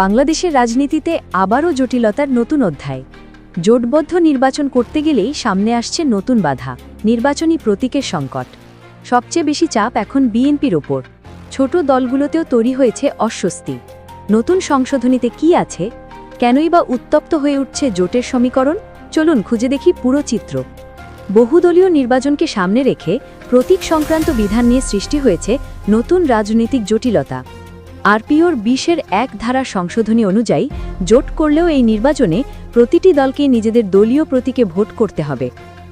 বাংলাদেশের রাজনীতিতে আবারও জটিলতার নতুন অধ্যায়। জোটবদ্ধ নির্বাচন করতে গেলেই সামনে আসছে নতুন বাধা, নির্বাচনী প্রতীকের সংকট। সবচেয়ে বেশি চাপ এখন বিএনপির ওপর। ছোট দলগুলোতেও তৈরি হয়েছে অস্বস্তি। নতুন সংশোধনীতে কি আছে? কেনই বা উত্তপ্ত হয়ে উঠছে জোটের সমীকরণ? চলুন খুঁজে দেখি পুরো চিত্র। বহুদলীয় নির্বাচনকে সামনে রেখে প্রতীক সংক্রান্ত বিধান নিয়ে সৃষ্টি হয়েছে নতুন রাজনৈতিক জটিলতা। আরপিওর বিশের এক ধারা সংশোধনী অনুযায়ী জোট করলেও এই নির্বাচনে প্রতিটি দলকে নিজেদের দলীয় প্রতীকে ভোট করতে হবে।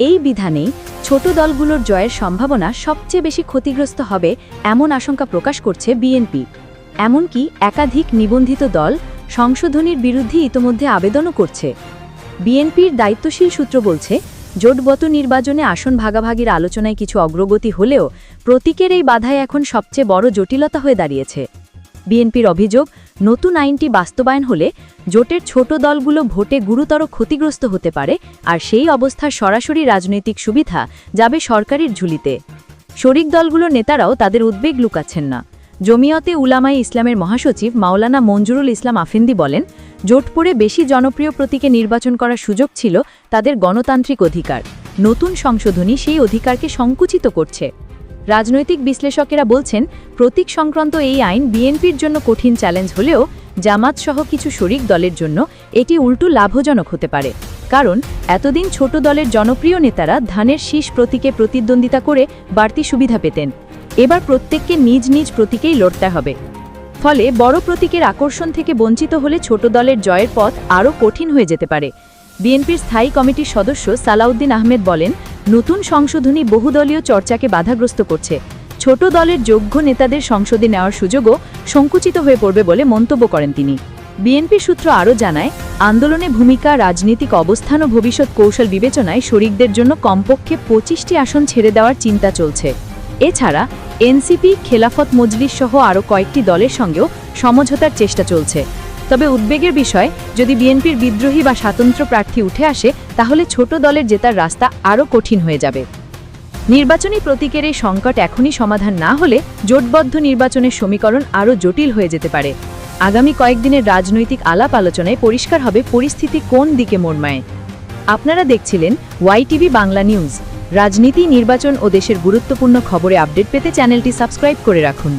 এই বিধানেই ছোট দলগুলোর জয়ের সম্ভাবনা সবচেয়ে বেশি ক্ষতিগ্রস্ত হবে এমন আশঙ্কা প্রকাশ করছে বিএনপি। এমনকি একাধিক নিবন্ধিত দল সংশোধনীর বিরুদ্ধে ইতোমধ্যে আবেদনও করছে। বিএনপির দায়িত্বশীল সূত্র বলছে জোটবত নির্বাচনে আসন ভাগাভাগির আলোচনায় কিছু অগ্রগতি হলেও প্রতীকের এই বাধায় এখন সবচেয়ে বড় জটিলতা হয়ে দাঁড়িয়েছে। বিএনপির অভিযোগ, নতুন আইনটি বাস্তবায়ন হলে জোটের ছোট দলগুলো ভোটে গুরুতর ক্ষতিগ্রস্ত হতে পারে আর সেই অবস্থার সরাসরি রাজনৈতিক সুবিধা যাবে সরকারের ঝুলিতে। শরিক দলগুলোর নেতারাও তাদের উদ্বেগ লুকাচ্ছেন না। জমিয়তে উলামাই ইসলামের মহাসচিব মাওলানা মঞ্জুরুল ইসলাম আফিন্দি বলেন, জোট জোটপুরে বেশি জনপ্রিয় প্রতীকে নির্বাচন করার সুযোগ ছিল তাদের গণতান্ত্রিক অধিকার। নতুন সংশোধনী সেই অধিকারকে সংকুচিত করছে। রাজনৈতিক বিশ্লেষকেরা বলছেন, প্রতীক সংক্রান্ত এই আইন বিএনপির জন্য কঠিন চ্যালেঞ্জ হলেও জামাত সহ কিছু শরিক দলের জন্য এটি উল্টো লাভজনক হতে পারে। কারণ, এতদিন ছোট দলের জনপ্রিয় নেতারা ধানের শীষ প্রতীকে প্রতিদ্বন্দ্বিতা করে বাড়তি সুবিধা পেতেন। এবার প্রত্যেককে নিজ নিজ প্রতীকেই লড়তে হবে। ফলে বড় প্রতীকের আকর্ষণ থেকে বঞ্চিত হলে ছোট দলের জয়ের পথ আরও কঠিন হয়ে যেতে পারে। বিএনপির স্থায়ী কমিটির সদস্য সালাউদ্দিন আহমেদ বলেন, নতুন সংশোধনী বহুদলীয় চর্চাকে বাধাগ্রস্ত করছে। ছোট দলের যোগ্য নেতাদের সংসদে নেওয়ার সুযোগও সংকুচিত হয়ে পড়বে বলে মন্তব্য করেন তিনি। বিএনপি সূত্র আরও জানায়, আন্দোলনে ভূমিকা, রাজনৈতিক অবস্থান ও ভবিষ্যৎ কৌশল বিবেচনায় শরিকদের জন্য কমপক্ষে পঁচিশটি আসন ছেড়ে দেওয়ার চিন্তা চলছে। এছাড়া, এনসিপি, খেলাফত মজলিস সহ আরও কয়েকটি দলের সঙ্গেও সমঝোতার চেষ্টা চলছে। তবে উদ্বেগের বিষয়, যদি বিএনপির বিদ্রোহী বা স্বাতন্ত্র প্রার্থী উঠে আসে, তাহলে ছোট দলের জেতার রাস্তা আরও কঠিন হয়ে যাবে। নির্বাচনী প্রতীকের এই সংকট এখনই সমাধান না হলে জোটবদ্ধ নির্বাচনের সমীকরণ আরও জটিল হয়ে যেতে পারে। আগামী কয়েকদিনের রাজনৈতিক আলাপ আলোচনায় পরিষ্কার হবে পরিস্থিতি কোন দিকে মোড়মায়। আপনারা দেখছিলেন ওয়াইটিভি বাংলা নিউজ। রাজনীতি, নির্বাচন ও দেশের গুরুত্বপূর্ণ খবরে আপডেট পেতে চ্যানেলটি সাবস্ক্রাইব করে রাখুন।